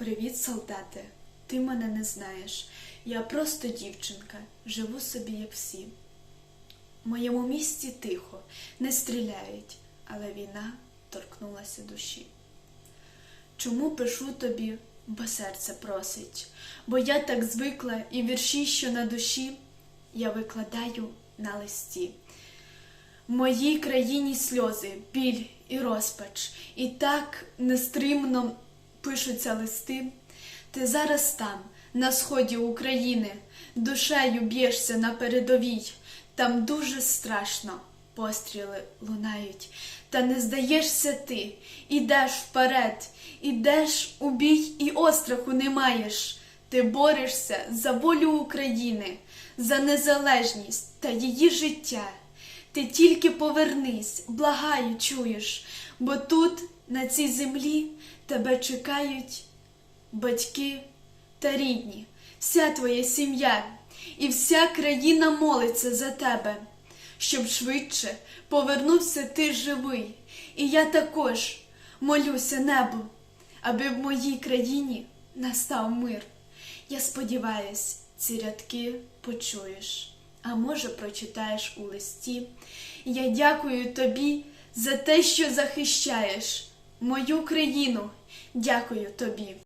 Привіт, солдате. Ти мене не знаєш. Я просто дівчинка, живу собі, як всі. В моєму місті тихо, не стріляють, але війна торкнулася душі. Чому пишу тобі, бо серце просить, бо я так звикла і вірші, що на душі, я викладаю на листі. В моїй країні сльози, біль і розпач, і так нестримно пишуться листи. Ти зараз там, на сході України, душею б'єшся на передовій. Там дуже страшно постріли лунають. Та не здаєшся ти, ідеш вперед, ідеш у бій і остраху не маєш. Ти борешся за волю України, за незалежність та її життя. Ти тільки повернись, благаю, чуєш, бо тут, на цій землі, тебе чекають батьки та рідні, вся твоя сім'я, і вся країна молиться за тебе, щоб швидше повернувся ти живий. І я також молюся небу, аби в моїй країні настав мир. Я сподіваюсь, ці рядки почуєш, а може, прочитаєш у листі. Я дякую тобі за те, що захищаєш мою країну. Дякую тобі.